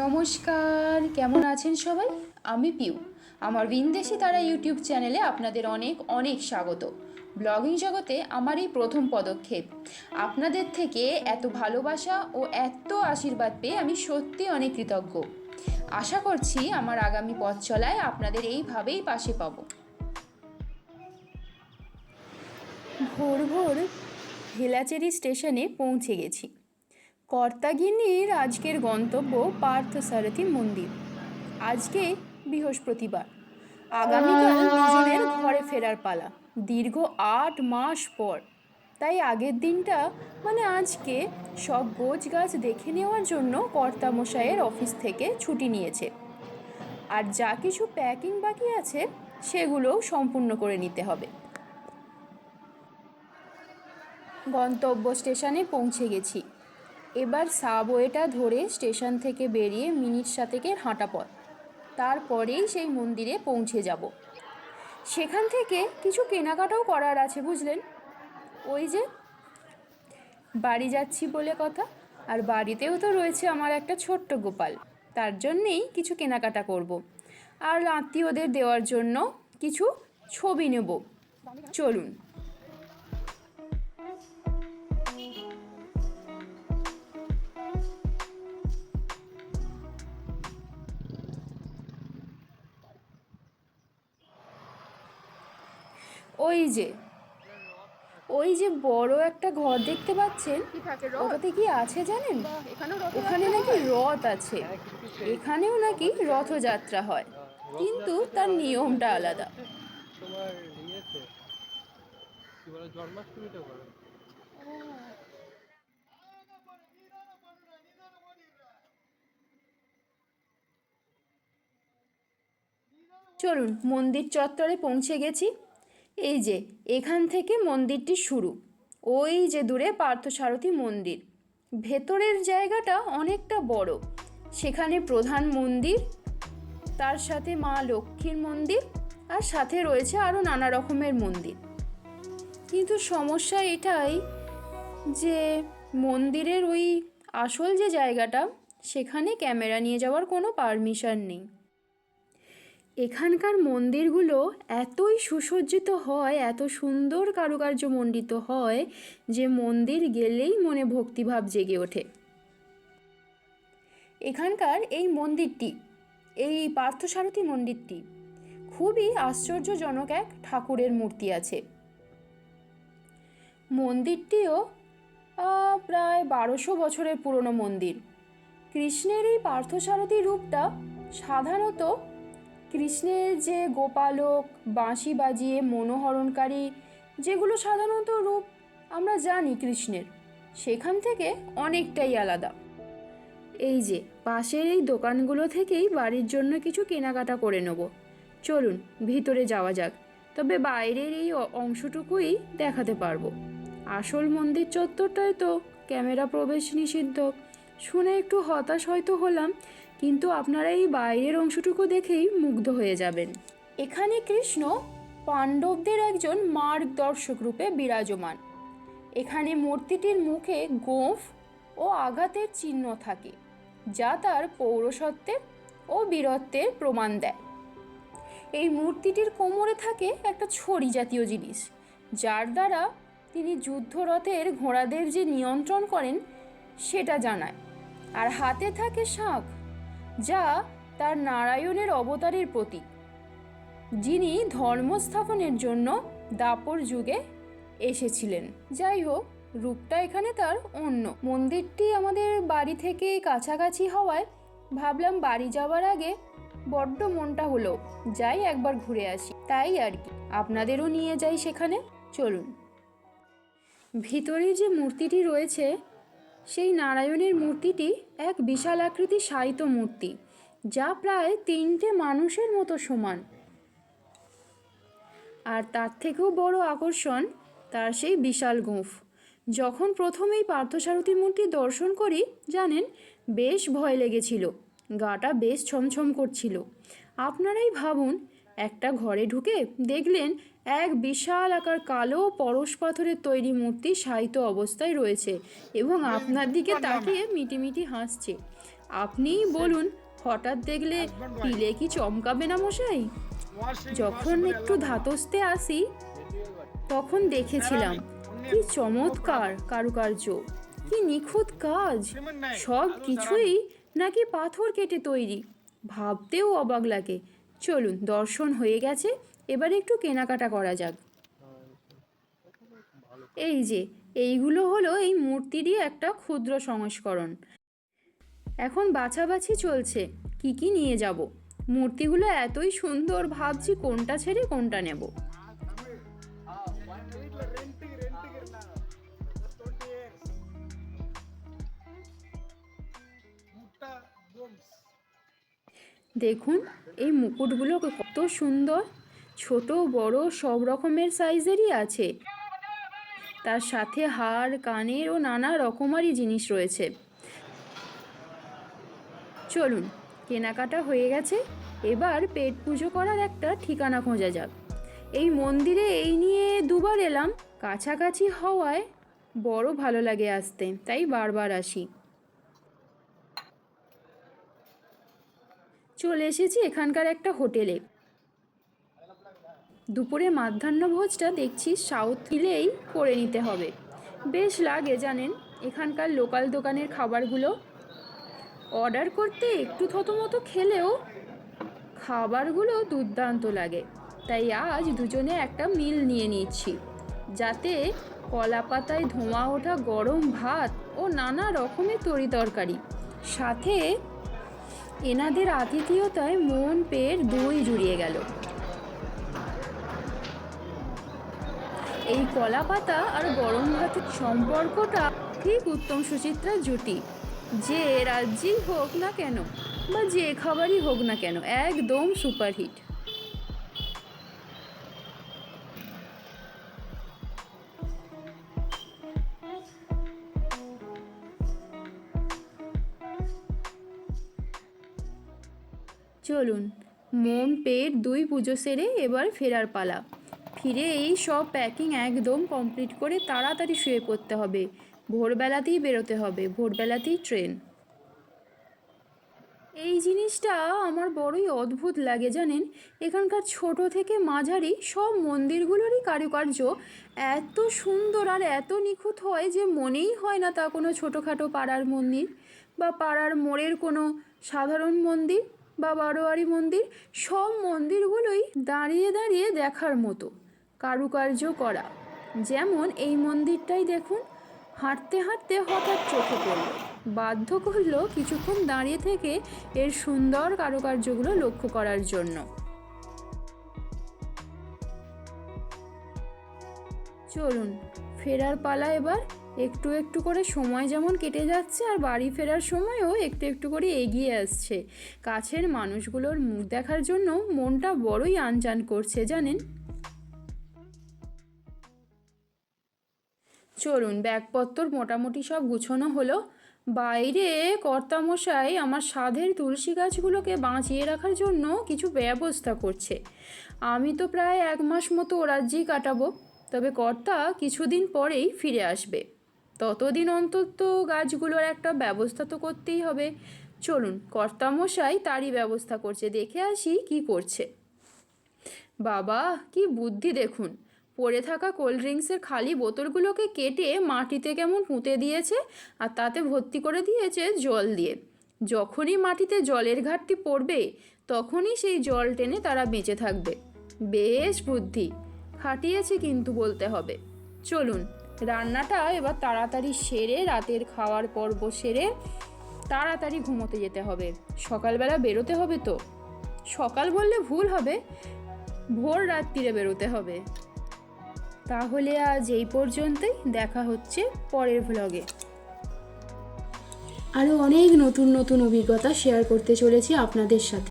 নমস্কার, কেমন আছেন সবাই? আমি পিউ। আমার বিন্দেশি তারা ইউটিউব চ্যানেলে আপনাদের অনেক অনেক স্বাগত। ব্লগিং জগতে আমার এই প্রথম পদক্ষেপ। আপনাদের থেকে এত ভালোবাসা ও এত আশীর্বাদ পেয়ে আমি সত্যি অনেক কৃতজ্ঞ। আশা করছি আমার আগামী পথ চলায় আপনাদের এইভাবেই পাশে পাবো। ভোর ভোর ভেলাচেরি স্টেশনে পৌঁছে গেছি। কর্তাগিনীর আজকের গন্তব্য পার্থ সারথী মন্দির। আজকে বৃহস্পতিবার। আগামীকাল দুজনের ঘরে ফেরার পালা। দীর্ঘ আট মাস পর। তাই আগের দিনটা মানে আজকে, সব গোছ গাছ দেখে নেওয়ার জন্য কর্তামশাইয়ের অফিস থেকে ছুটি নিয়েছে। আর যা কিছু প্যাকিং বাকি আছে, সেগুলোও সম্পূর্ণ করে নিতে হবে। গন্তব্য স্টেশনে পৌঁছে গেছি। এবার সাবওয়েটা ধরে স্টেশন থেকে বেরিয়ে মিনিট সাতেকের হাঁটা পথ। তারপরেই সেই মন্দিরে পৌঁছে যাব। সেখান থেকে কিছু কেনাকাটাও করার আছে, বুঝলেন? ওই যে বাড়ি যাচ্ছি বলে কথা, আর বাড়িতেও তো রয়েছে আমার একটা ছোট্ট গোপাল। তার জন্যেই কিছু কেনাকাটা করব। আর আত্মীয়দের দেওয়ার জন্য কিছু ছবি নেব। চলুন। ওই যে ওই যে বড় একটা ঘর দেখতে পাচ্ছেন? ওটাতে কি আছে জানেন? ওখানে নাকি রথ আছে। এখানেও নাকি রথযাত্রা হয়। কিন্তু তার নিয়মটা আলাদা। চলুন মন্দির চত্বরে পৌঁছে গেছি। এই যে, এখান থেকে মন্দিরটি শুরু। ওই যে দূরে পার্থসারথী মন্দির। ভেতরের জায়গাটা অনেকটা বড়। সেখানে প্রধান মন্দির, তার সাথে মা লক্ষ্মীর মন্দির, আর সাথে রয়েছে আরও নানা রকমের মন্দির। কিন্তু সমস্যা এটাই যে, মন্দিরের ওই আসল যে জায়গাটা, সেখানে ক্যামেরা নিয়ে যাওয়ার কোনো পারমিশন নেই। এখানকার মন্দিরগুলো এতই সুসজ্জিত হয়, এত সুন্দর কারুকার্য মণ্ডিত হয় যে মন্দির গেলেই মনে ভক্তিভাব জেগে ওঠে। এখানকার এই মন্দিরটি, এই পার্থসারথী মন্দিরটি খুবই আশ্চর্যজনক এক ঠাকুরের মূর্তি আছে। মন্দিরটিও প্রায় বারোশো বছরের পুরনো মন্দির। কৃষ্ণের এই পার্থসারথী রূপটা সাধারণত কৃষ্ণের যে গোপালক, বাঁশি বাজিয়ে মনোহরণকারী, যেগুলো সাধারণত রূপ, আমরা জানি কৃষ্ণের। সেখান থেকে অনেকটাই আলাদা। এই যে, পাশের এই দোকানগুলো থেকেই বাড়ির জন্য কিছু কেনাকাটা করে নেব। চলুন, ভিতরে যাওয়া যাক। তবে বাইরের এই অংশটুকুই দেখাতে পারব। আসল মন্দির চত্বরটায় তো ক্যামেরা প্রবেশ নিষিদ্ধ। শুনে একটু হতাশ হয়তো হলাম কিন্তু আপনারা এই বাইরের অংশটুকু দেখেই মুগ্ধ হয়ে যাবেন। এখানে কৃষ্ণ পাণ্ডবদের একজন মার্গদর্শক রূপে বিরাজমান। এখানে মূর্তিটির মুখে গোঁফ ও আঘাতের চিহ্ন থাকে, যা তার পৌরসত্বের ও বীরত্বের প্রমাণ দেয়। এই মূর্তিটির কোমরে থাকে একটা ছড়ি জাতীয় জিনিস, যার দ্বারা তিনি যুদ্ধরথের ঘোড়াদের যে নিয়ন্ত্রণ করেন, সেটা জানায়। আর হাতে থাকে শাঁখ যা তার নারায়ণের অবতারের প্রতীক। যিনি ধর্ম স্থাপনের জন্য দাপর যুগে এসেছিলেন। যাই হোক, রূপটা এখানে তার অন্য। মন্দিরটি আমাদের বাড়ি থেকে কাছাকাছি হওয়ায় ভাবলাম বাড়ি যাওয়ার আগে বড্ড মনটা হলো, যাই একবার ঘুরে আসি। তাই আর কি, আপনাদেরও নিয়ে যাই সেখানে। চলুন। ভিতরে যে মূর্তিটি রয়েছে সেই নারায়ণের মূর্তিটি এক বিশাল আকৃতি সাহিত্য মূর্তি, যা প্রায় তিনটে মানুষের মতো সমান। আর তার থেকেও বড় আকর্ষণ তার সেই বিশাল গোঁফ। যখন প্রথম এই পার্থসারথী মূর্তি দর্শন করি, জানেন, বেশ ভয় লেগেছিল, গাটা বেশ ছমছম করছিল। আপনারাই ভাবুন, একটা ঘরে ঢুকে দেখলেন এক বিশাল আকার কালো পরশ পাথরের তৈরি মূর্তি সাহিত্য অবস্থায় রয়েছে এবং আপনার দিকে তাকিয়ে মিটিমিটি হাসছে। আপনিই বলুন, হঠাৎ দেখলে পিলে কি চমকাবে না মশাই? যখন একটু ধাতস্তে আসি, তখন দেখেছিলাম, কি চমৎকার কারুকার্য, কি নিখুঁত কাজ, সব কিছুই নাকি পাথর কেটে তৈরি। ভাবতেও অবাক লাগে। চলুন, দর্শন হয়ে গেছে এবার একটু কেনাকাটা করা যাক। এই যে, এইগুলো হলো এই মূর্তিরই একটা ক্ষুদ্র সংস্করণ। এখন বাছাবাছি চলছে, কি কি নিয়ে যাব? মূর্তিগুলো এতই সুন্দর, ভাবছি কোনটা ছেড়ে কোনটা নেব। দেখুন, এই মুকুটগুলো কত সুন্দর। ছোট, বড়, সব রকমের সাইজেরই আছে। তার সাথে হার কানের ও নানা রকমারই জিনিস রয়েছে। চলুন, কেনাকাটা হয়ে গেছে। এবার পেট পুজো করার একটা ঠিকানা খোঁজা যাক। এই মন্দিরে এই নিয়ে দুবার এলাম। কাছাকাছি হওয়ায় বড় ভালো লাগে আসতে, তাই বারবার আসি। চলে এসেছি এখানকার একটা হোটেলে। দুপুরে মাধ্যাহ্ন ভোজটা দেখছি সাউথ হিলেই করে নিতে হবে। বেশ লাগে, জানেন? এখানকার লোকাল দোকানের খাবারগুলো। অর্ডার করতে একটু থতমতো খেলেও খাবারগুলো দুর্দান্ত লাগে। তাই আজ দুজনে একটা মিল নিয়ে নিচ্ছি। যাতে কলা পাতায় ধোঁয়া ওঠা গরম ভাত ও নানা রকমের তরি তরকারি। সাথে এনাদের আতিথেয়তায় মন পেট দই জুড়িয়ে গেল। এই কলা পাতা আর গরম ভাতের সম্পর্কটা ঠিক উত্তম সুচিত্রার জুটি। যে রাজ্যেই হোক না কেন, বা যে খাবারই হোক না কেন, একদম সুপারহিট। চলুন মোম পেট দুই পুজো সেরে এবার ফেরার পালা। ফিরে এই সব প্যাকিং একদম কমপ্লিট করে তাড়াতাড়ি শুয়ে পড়তে হবে। ভোরবেলাতেই বেরোতে হবে, ভোরবেলাতেই ট্রেন এই জিনিসটা আমার বড়ই অদ্ভুত লাগে জানেন? এখানকার ছোট থেকে মাঝারি সব মন্দিরগুলোরই কারুকার্য এত সুন্দর আর এত নিখুঁত হয় যে মনেই হয় না তা কোনো ছোটোখাটো পাড়ার মন্দির বা পাড়ার মোড়ের কোনো সাধারণ মন্দির বা বারোয়ারি মন্দির। সব মন্দিরগুলোই দাঁড়িয়ে দাঁড়িয়ে দেখার মতো। কারুকার্য করা। যেমন এই মন্দিরটাই দেখুন, হাঁটতে হাঁটতে হঠাৎ চোখে পড়ল। বাধ্য করল কিছুক্ষণ দাঁড়িয়ে থেকে এর সুন্দর কারুকার্যগুলো লক্ষ্য করার জন্য। চলুন, ফেরার পালা এবার একটু একটু করে সময় যেমন কেটে যাচ্ছে আর বাড়ি ফেরার সময়ও একটু একটু করে এগিয়ে আসছে। কাছের মানুষগুলোর মুখ দেখার জন্য মনটা বড়ই আনচান করছে, জানেন? চলুন, ব্যাগপত্র মোটামুটি সব গুছোনো হলো। বাইরে কর্তামশাই আমার সাধের তুলসী গাছগুলোকে বাঁচিয়ে রাখার জন্য কিছু ব্যবস্থা করছে। আমি তো প্রায় এক মাস মতো ও রাজ্যেই কাটাবো, তবে কর্তা কিছুদিন পরেই ফিরে আসবে। ততদিন অন্তত গাছগুলোর একটা ব্যবস্থা তো করতেই হবে। চলুন, কর্তামশাই তারই ব্যবস্থা করছে, দেখে আসি কি করছে। বাবা, কি বুদ্ধি দেখুন। পড়ে থাকা কোল্ড ড্রিঙ্কসের খালি বোতলগুলোকে কেটে মাটিতে কেমন পুঁতে দিয়েছে আর তাতে ভর্তি করে দিয়েছে জল দিয়ে। যখনই মাটিতে জলের ঘাটতি পড়বে, তখনই সেই জল টেনে তারা বেঁচে থাকবে। বেশ বুদ্ধি, খাটিয়েছে কিন্তু বলতে হবে। চলুন, রান্নাটা এবার তাড়াতাড়ি সেরে রাতের খাওয়ার পর্ব সেরে তাড়াতাড়ি ঘুমোতে যেতে হবে। সকালবেলা বেরোতে হবে তো? সকাল বললে ভুল হবে। ভোর রাত্রিরে বেরোতে হবে। তাহলে আজ এই পর্যন্তই। দেখা হচ্ছে পরের ভ্লগে আরও অনেক নতুন নতুন অভিজ্ঞতা শেয়ার করতে চলেছি আপনাদের সাথে।